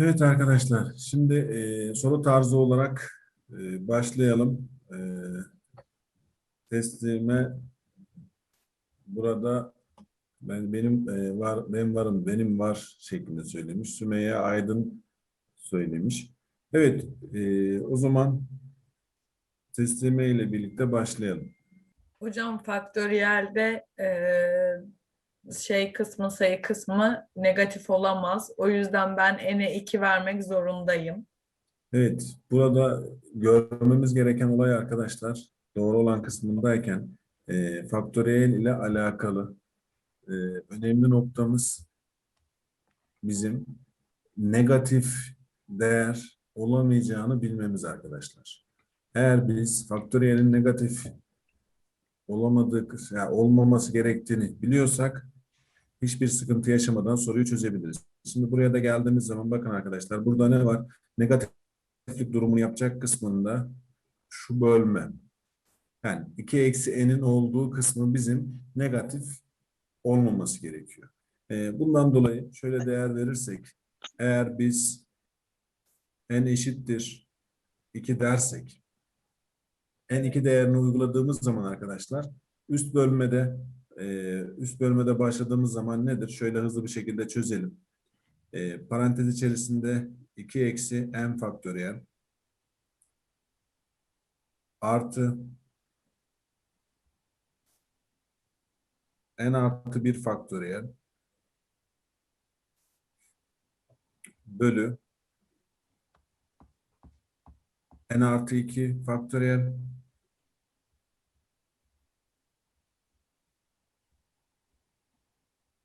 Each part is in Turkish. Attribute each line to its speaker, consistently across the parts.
Speaker 1: Evet arkadaşlar, şimdi e, soru tarzı olarak e, başlayalım. E, teslime burada ben benim e, var ben varım benim var şeklinde söylemiş. Sümeyye Aydın söylemiş. Evet, e, o zaman teslime ile birlikte başlayalım.
Speaker 2: Hocam faktöriyelde eee, şey kısmı sayı kısmı negatif olamaz. O yüzden ben n'e 2 vermek zorundayım.
Speaker 1: Evet, burada görmemiz gereken olay arkadaşlar, doğru olan kısmındayken e, faktöriyel ile alakalı e, önemli noktamız bizim negatif değer olamayacağını bilmemiz arkadaşlar. Eğer biz faktöriyelin negatif olamadığı, kıs- yani olmaması gerektiğini biliyorsak hiçbir sıkıntı yaşamadan soruyu çözebiliriz. Şimdi buraya da geldiğimiz zaman bakın arkadaşlar burada ne var? Negatiflik durumunu yapacak kısmında şu bölme. Yani 2 eksi n'in olduğu kısmı bizim negatif olmaması gerekiyor. Ee, bundan dolayı şöyle değer verirsek eğer biz n eşittir 2 dersek n2 değerini uyguladığımız zaman arkadaşlar üst bölmede e, üst bölmede başladığımız zaman nedir? Şöyle hızlı bir şekilde çözelim. E, parantez içerisinde 2 eksi n faktöriyel artı n artı 1 faktöriyel bölü n artı 2 faktöriyel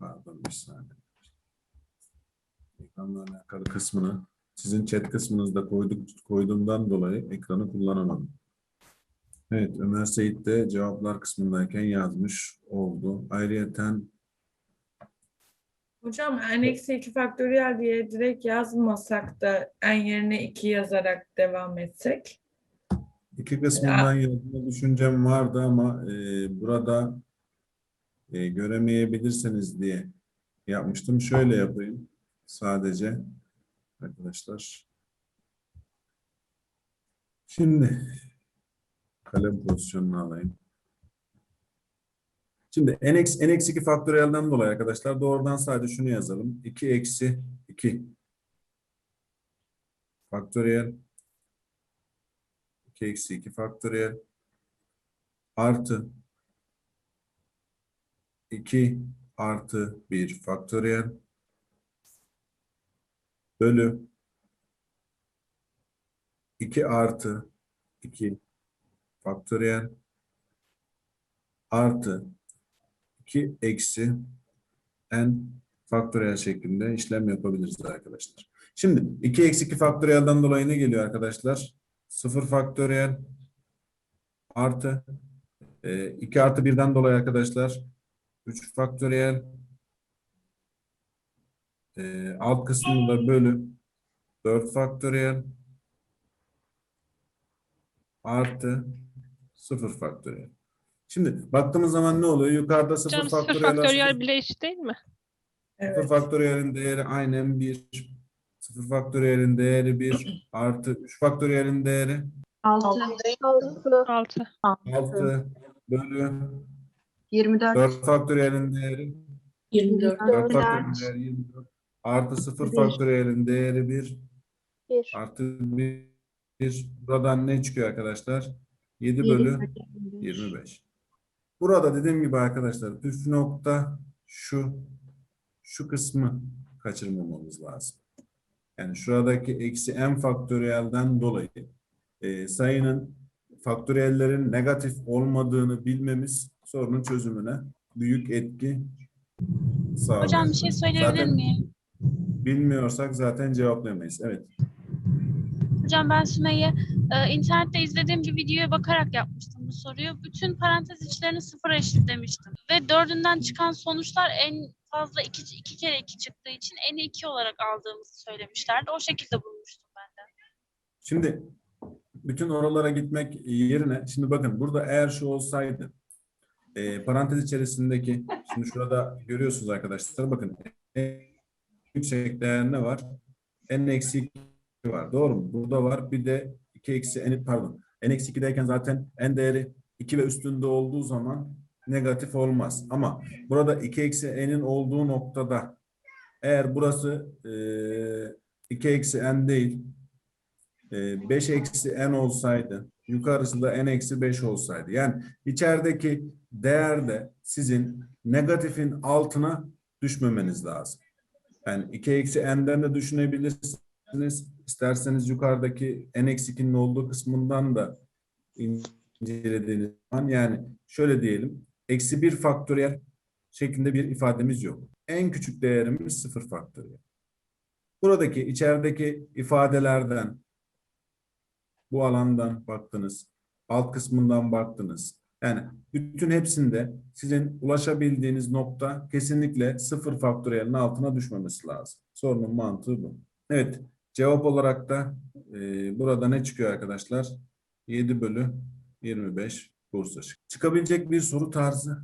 Speaker 1: Pardon bir saniye. Ekranla alakalı kısmını sizin chat kısmınızda koyduk, koyduğumdan dolayı ekranı kullanamadım. Evet Ömer Seyit de cevaplar kısmındayken yazmış oldu. Ayrıyeten
Speaker 2: Hocam n eksi 2 faktöriyel diye direkt yazmasak da n yerine 2 yazarak devam etsek.
Speaker 1: iki kısmından yazma düşüncem vardı ama e, burada e, göremeyebilirsiniz diye yapmıştım. Şöyle yapayım sadece arkadaşlar. Şimdi kalem pozisyonunu alayım. Şimdi n eksi, n eksi 2 faktöriyelden dolayı arkadaşlar doğrudan sadece şunu yazalım. 2 eksi 2 faktöriyel 2 eksi 2 faktöriyel artı 2 artı 1 faktöriyel bölü 2 artı 2 faktöriyel artı 2 eksi n faktöriyel şeklinde işlem yapabiliriz arkadaşlar. Şimdi 2 eksi 2 faktöriyelden dolayı ne geliyor arkadaşlar? 0 faktöriyel artı e, 2 artı 1'den dolayı arkadaşlar 3 faktöriyel e, alt kısmında bölü 4 faktöriyel artı 0 faktöriyel. Şimdi baktığımız zaman ne oluyor? Yukarıda 0
Speaker 3: Hocam sıfır
Speaker 1: faktöriyel
Speaker 3: faktöriyel
Speaker 1: aslında-
Speaker 3: bile eşit değil mi?
Speaker 2: Evet.
Speaker 1: 0 faktöriyelin değeri aynen 1. 0 faktöriyelin değeri 1 artı 3 faktöriyelin değeri
Speaker 4: 6,
Speaker 3: 6.
Speaker 1: 6 bölü
Speaker 4: 24,
Speaker 1: 4 faktöriyelin değeri
Speaker 4: 24,
Speaker 1: 4 faktöriyelin değeri 24 artı 0
Speaker 4: Bir.
Speaker 1: faktöriyelin değeri 1
Speaker 5: Bir.
Speaker 1: artı 1 buradan ne çıkıyor arkadaşlar? 7 bölü 25. Burada dediğim gibi arkadaşlar püf nokta şu şu kısmı kaçırmamamız lazım. Yani şuradaki eksi n faktöriyelden dolayı e, sayının faktöriyellerin negatif olmadığını bilmemiz sorunun çözümüne büyük etki sağlıyor.
Speaker 5: Hocam bir şey söyleyebilir
Speaker 1: Zaten
Speaker 5: miyim?
Speaker 1: Bilmiyorsak zaten cevaplayamayız. Evet.
Speaker 5: Hocam ben Sümeyye e, internette izlediğim bir videoya bakarak yapmıştım bu soruyu. Bütün parantez içlerini sıfıra eşitlemiştim. Ve dördünden çıkan sonuçlar en fazla iki, iki kere iki çıktığı için en iki olarak aldığımızı söylemişlerdi. O şekilde bulmuştum ben de.
Speaker 1: Şimdi bütün oralara gitmek yerine şimdi bakın burada eğer şu olsaydı e, parantez içerisindeki şimdi şurada görüyorsunuz arkadaşlar bakın en yüksek değer ne var? n eksi 2 var. Doğru mu? Burada var. Bir de 2 eksi n pardon. n eksi 2'deyken zaten n değeri 2 ve üstünde olduğu zaman negatif olmaz. Ama burada 2 eksi n'in olduğu noktada eğer burası e, 2 eksi n değil 5 eksi n olsaydı yukarısı da n eksi 5 olsaydı. Yani içerideki değerde sizin negatifin altına düşmemeniz lazım. Yani 2 eksi n'den de düşünebilirsiniz. İsterseniz yukarıdaki n eksi 2'nin olduğu kısmından da incelediğiniz zaman yani şöyle diyelim. Eksi 1 faktöriyel şeklinde bir ifademiz yok. En küçük değerimiz 0 faktöriyel. Buradaki içerideki ifadelerden bu alandan baktınız, alt kısmından baktınız. Yani bütün hepsinde sizin ulaşabildiğiniz nokta kesinlikle sıfır faktöriyelin altına düşmemesi lazım. Sorunun mantığı bu. Evet, cevap olarak da e, burada ne çıkıyor arkadaşlar? 7 bölü 25 Bursa. Çıkabilecek bir soru tarzı.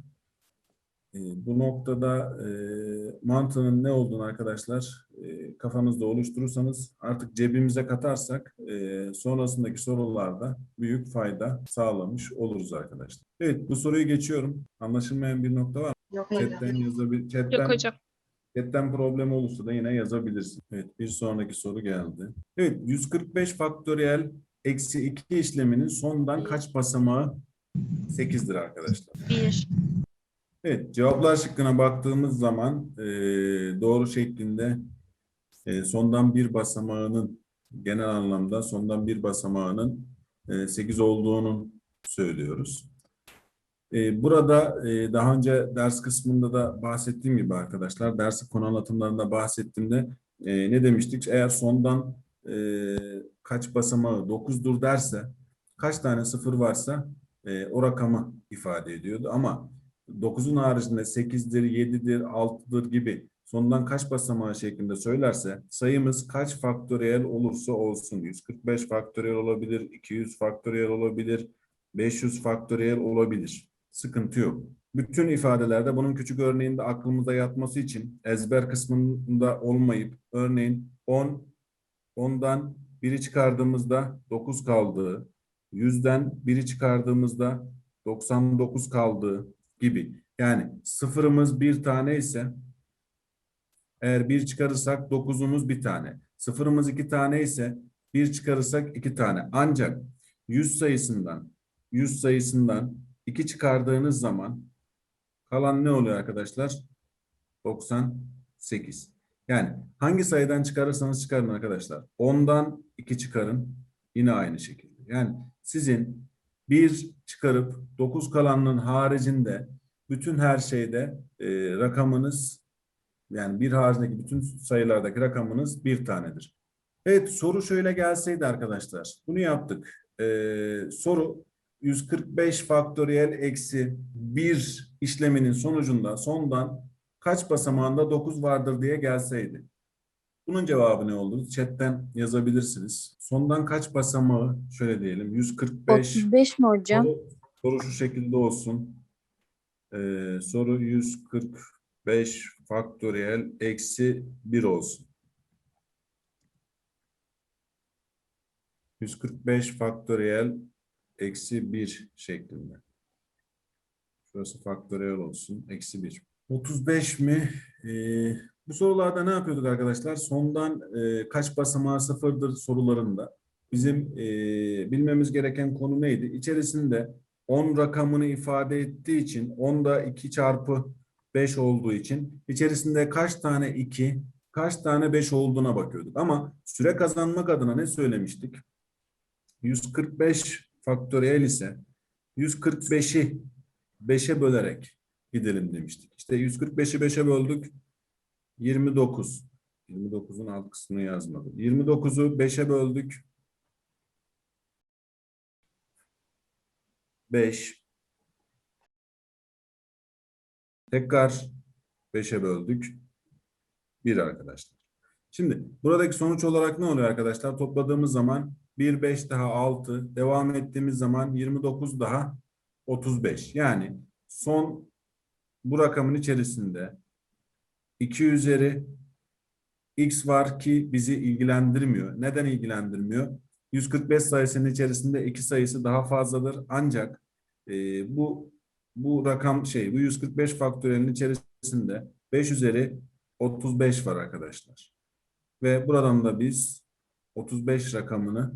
Speaker 1: E, bu noktada e, mantığının ne olduğunu arkadaşlar e, kafanızda oluşturursanız artık cebimize katarsak e, sonrasındaki sorularda büyük fayda sağlamış oluruz arkadaşlar. Evet bu soruyu geçiyorum. Anlaşılmayan bir nokta var mı?
Speaker 4: Yok
Speaker 1: Chatten yazabil
Speaker 3: Yok
Speaker 1: chatten,
Speaker 3: hocam.
Speaker 1: chatten problem olursa da yine yazabilirsin. Evet bir sonraki soru geldi. Evet 145 faktöriyel eksi 2 işleminin sondan kaç basamağı 8'dir arkadaşlar.
Speaker 5: 1.
Speaker 1: Evet, cevaplar şıkkına baktığımız zaman e, doğru şeklinde e, sondan bir basamağının genel anlamda sondan bir basamağının e, 8 olduğunu söylüyoruz. E, burada e, daha önce ders kısmında da bahsettiğim gibi arkadaşlar, ders konu anlatımlarında bahsettiğimde e, ne demiştik? Eğer sondan e, kaç basamağı 9'dur derse, kaç tane sıfır varsa e, o rakamı ifade ediyordu. Ama 9'un haricinde 8'dir, 7'dir, 6'dır gibi sondan kaç basamağı şeklinde söylerse sayımız kaç faktöriyel olursa olsun 145 faktöriyel olabilir, 200 faktöriyel olabilir, 500 faktöriyel olabilir. Sıkıntı yok. Bütün ifadelerde bunun küçük örneğinde aklımıza yatması için ezber kısmında olmayıp örneğin 10 10'dan biri çıkardığımızda 9 kaldığı, 100'den biri çıkardığımızda 99 kaldığı gibi. Yani sıfırımız bir tane ise eğer bir çıkarırsak dokuzumuz bir tane. Sıfırımız iki tane ise bir çıkarırsak iki tane. Ancak 100 sayısından 100 sayısından iki çıkardığınız zaman kalan ne oluyor arkadaşlar? 98. Yani hangi sayıdan çıkarırsanız çıkarın arkadaşlar. 10'dan 2 çıkarın yine aynı şekilde. Yani sizin bir çıkarıp 9 kalanının haricinde bütün her şeyde e, rakamınız yani bir haricindeki bütün sayılardaki rakamınız bir tanedir. Evet soru şöyle gelseydi arkadaşlar. Bunu yaptık. Ee, soru 145 faktöriyel eksi 1 işleminin sonucunda sondan kaç basamağında 9 vardır diye gelseydi. Bunun cevabı ne olur? Chatten yazabilirsiniz. Sondan kaç basamağı şöyle diyelim 145
Speaker 6: 35 mi hocam?
Speaker 1: Soru, soru şu şekilde olsun. Ee, soru 145 faktöriyel eksi 1 olsun. 145 faktöriyel eksi 1 şeklinde. Şurası faktöriyel olsun. Eksi 1. 35 mi? Ee, bu sorularda ne yapıyorduk arkadaşlar? Sondan e, kaç basamağı sıfırdır sorularında. Bizim e, bilmemiz gereken konu neydi? İçerisinde 10 rakamını ifade ettiği için 10'da 2 çarpı 5 olduğu için içerisinde kaç tane 2, kaç tane 5 olduğuna bakıyorduk. Ama süre kazanmak adına ne söylemiştik? 145 faktöriyel ise 145'i 5'e bölerek gidelim demiştik. İşte 145'i 5'e böldük. 29. 29'un alt kısmını yazmadım. 29'u 5'e böldük. 5. Tekrar 5'e böldük. 1 arkadaşlar. Şimdi buradaki sonuç olarak ne oluyor arkadaşlar? Topladığımız zaman 1, 5 daha 6. Devam ettiğimiz zaman 29 daha 35. Yani son bu rakamın içerisinde 2 üzeri x var ki bizi ilgilendirmiyor. Neden ilgilendirmiyor? 145 sayısının içerisinde 2 sayısı daha fazladır. Ancak e, bu bu rakam şey bu 145 faktöriyelin içerisinde 5 üzeri 35 var arkadaşlar. Ve buradan da biz 35 rakamını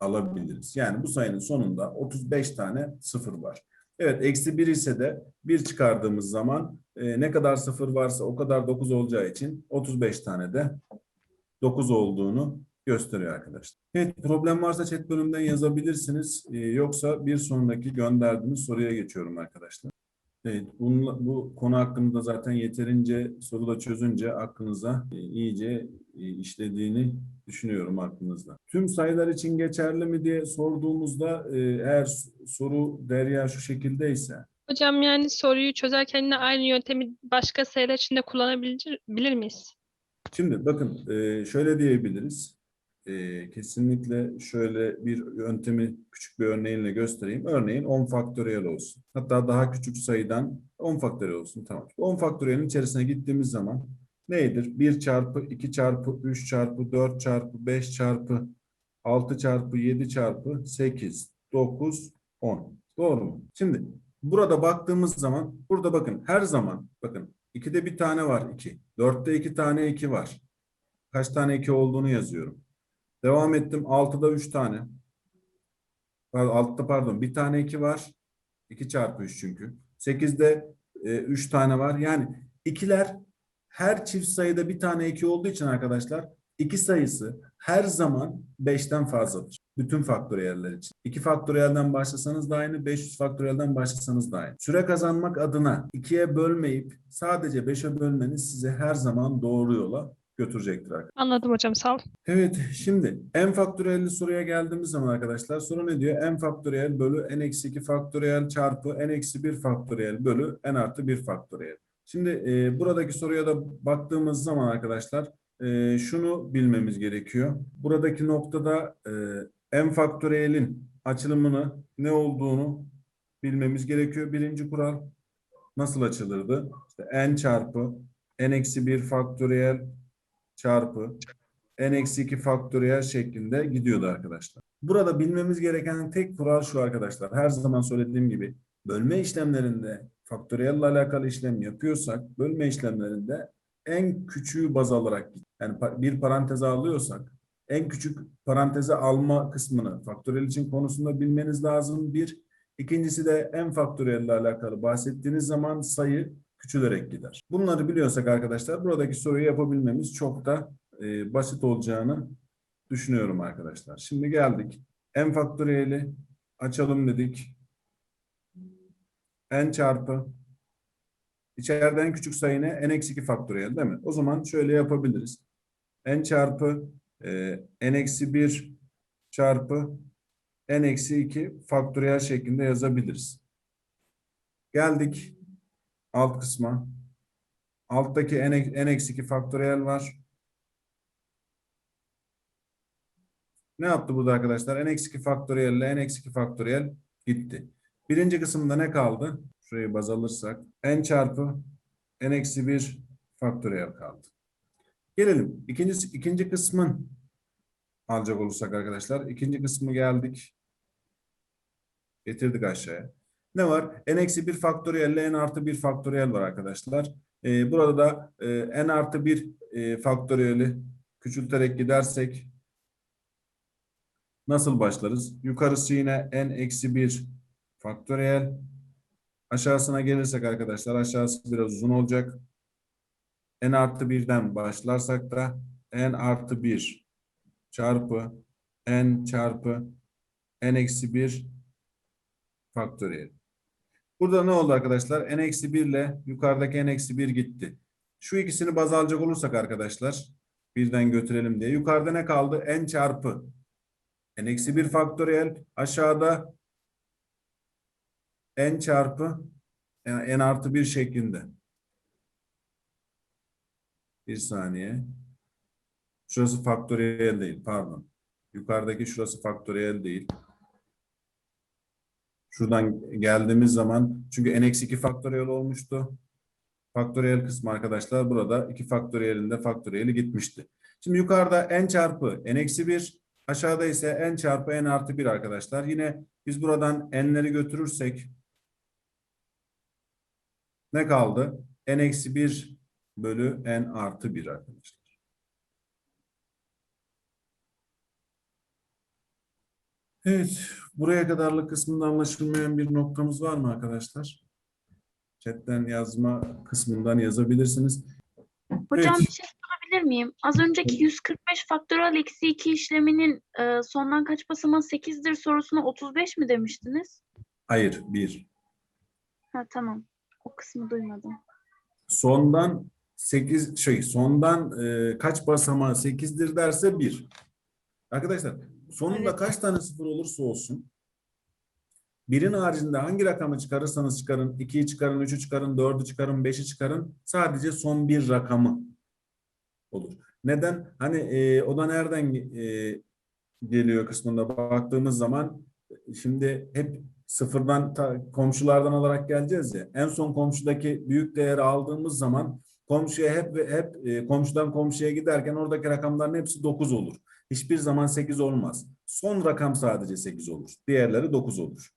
Speaker 1: alabiliriz. Yani bu sayının sonunda 35 tane sıfır var. Evet eksi 1 ise de 1 çıkardığımız zaman e, ne kadar sıfır varsa o kadar 9 olacağı için 35 tane de 9 olduğunu gösteriyor arkadaşlar. Evet problem varsa chat bölümünden yazabilirsiniz. E, yoksa bir sonraki gönderdiğimiz soruya geçiyorum arkadaşlar. Evet, bununla, bu konu hakkında zaten yeterince soruda çözünce aklınıza e, iyice e, işlediğini düşünüyorum aklınızda. Tüm sayılar için geçerli mi diye sorduğumuzda e, eğer soru Derya şu şekildeyse
Speaker 3: Hocam yani soruyu çözerken yine aynı yöntemi başka sayılar için de kullanabilir bilir miyiz?
Speaker 1: Şimdi bakın e, şöyle diyebiliriz. E, kesinlikle şöyle bir yöntemi küçük bir örneğinle göstereyim. Örneğin 10 faktöriyel olsun. Hatta daha küçük sayıdan 10 faktöriyel olsun. Tamam. 10 faktöriyelin içerisine gittiğimiz zaman nedir? 1 çarpı 2 çarpı 3 çarpı 4 çarpı 5 çarpı 6 çarpı 7 çarpı 8, 9, 10. Doğru mu? Şimdi burada baktığımız zaman burada bakın her zaman bakın 2'de bir tane var 2. 4'te 2 tane 2 var. Kaç tane 2 olduğunu yazıyorum. Devam ettim. 6'da 3 tane. 6'da pardon. Bir tane 2 var. 2 çarpı 3 çünkü. 8'de 3 tane var. Yani ikiler her çift sayıda bir tane 2 olduğu için arkadaşlar iki sayısı her zaman 5'ten fazladır. Bütün faktöriyeller için. 2 faktöriyelden başlasanız da aynı, 500 faktöriyelden başlasanız da aynı. Süre kazanmak adına 2'ye bölmeyip sadece 5'e bölmeniz sizi her zaman doğru yola götürecektir arkadaşlar.
Speaker 3: Anladım hocam sağ olun.
Speaker 1: Evet, şimdi n faktöriyelli soruya geldiğimiz zaman arkadaşlar soru ne diyor? n faktöriyel bölü n eksi 2 faktöriyel çarpı n eksi 1 faktöriyel bölü n artı 1 faktöriyel. Şimdi e, buradaki soruya da baktığımız zaman arkadaşlar e, şunu bilmemiz gerekiyor. Buradaki noktada e, n faktöriyelin açılımını ne olduğunu bilmemiz gerekiyor. Birinci kural nasıl açılırdı? İşte n çarpı n eksi 1 faktöriyel çarpı n eksi 2 faktöriyel şeklinde gidiyordu arkadaşlar. Burada bilmemiz gereken tek kural şu arkadaşlar. Her zaman söylediğim gibi bölme işlemlerinde faktöriyelle alakalı işlem yapıyorsak bölme işlemlerinde en küçüğü baz alarak yani bir paranteze alıyorsak en küçük paranteze alma kısmını faktöriyel için konusunda bilmeniz lazım. Bir. İkincisi de en faktöriyelle alakalı bahsettiğiniz zaman sayı küçülerek gider. Bunları biliyorsak arkadaşlar buradaki soruyu yapabilmemiz çok da e, basit olacağını düşünüyorum arkadaşlar. Şimdi geldik. n faktöriyeli açalım dedik. n çarpı içeride en küçük sayı ne? n eksi 2 faktöriyel değil mi? O zaman şöyle yapabiliriz. n çarpı e, n eksi 1 çarpı n eksi 2 faktöriyel şeklinde yazabiliriz. Geldik alt kısma. Alttaki n, eksi 2 faktöriyel var. Ne yaptı burada arkadaşlar? n eksi 2 faktöriyel ile n eksi 2 faktöriyel gitti. Birinci kısımda ne kaldı? Şurayı baz alırsak. n çarpı n eksi 1 faktöriyel kaldı. Gelelim. İkinci, ikinci kısmın alacak olursak arkadaşlar. ikinci kısmı geldik. Getirdik aşağıya. Ne var? n eksi 1 faktöriyel ile n artı 1 faktöriyel var arkadaşlar. Ee, burada da e, n artı 1 e, faktöriyeli küçülterek gidersek nasıl başlarız? Yukarısı yine n eksi 1 faktöriyel. Aşağısına gelirsek arkadaşlar aşağısı biraz uzun olacak. n artı 1'den başlarsak da n artı 1 çarpı n çarpı n eksi 1 faktöriyel. Burada ne oldu arkadaşlar? n eksi 1 ile yukarıdaki n eksi 1 gitti. Şu ikisini baz alacak olursak arkadaşlar birden götürelim diye. Yukarıda ne kaldı? n çarpı n eksi 1 faktöriyel. Aşağıda n çarpı n artı 1 şeklinde. Bir saniye. Şurası faktöriyel değil pardon. Yukarıdaki şurası faktöriyel değil. Şuradan geldiğimiz zaman çünkü n-2 faktöriyel olmuştu. Faktöriyel kısmı arkadaşlar burada 2 faktöriyelinde faktöriyeli gitmişti. Şimdi yukarıda n çarpı n-1 aşağıda ise n çarpı n artı 1 arkadaşlar. Yine biz buradan n'leri götürürsek ne kaldı? n-1 bölü n artı 1 arkadaşlar. Evet, buraya kadarlık kısmında anlaşılmayan bir noktamız var mı arkadaşlar? Chatten yazma kısmından yazabilirsiniz.
Speaker 5: Hocam
Speaker 1: Evet.
Speaker 5: bir şey sorabilir miyim? Az önceki 145 faktörel eksi 2 işleminin e, sondan kaç basamağı 8'dir sorusuna 35 mi demiştiniz?
Speaker 1: Hayır, bir.
Speaker 5: Ha tamam. O kısmı duymadım.
Speaker 1: Sondan 8 şey, sondan e, kaç basamağı 8'dir derse 1. Arkadaşlar, sonunda
Speaker 5: Evet.
Speaker 1: kaç tane sıfır olursa olsun birin haricinde hangi rakamı çıkarırsanız çıkarın, 2'yi çıkarın, 3'ü çıkarın, 4'ü çıkarın, 5'i çıkarın sadece son bir rakamı olur. Neden? Hani e, o da nereden e, geliyor kısmında baktığımız zaman şimdi hep sıfırdan ta- komşulardan olarak geleceğiz ya. En son komşudaki büyük değeri aldığımız zaman komşuya hep hep e, komşudan komşuya giderken oradaki rakamların hepsi 9 olur. Hiçbir zaman 8 olmaz. Son rakam sadece 8 olur. Diğerleri 9 olur.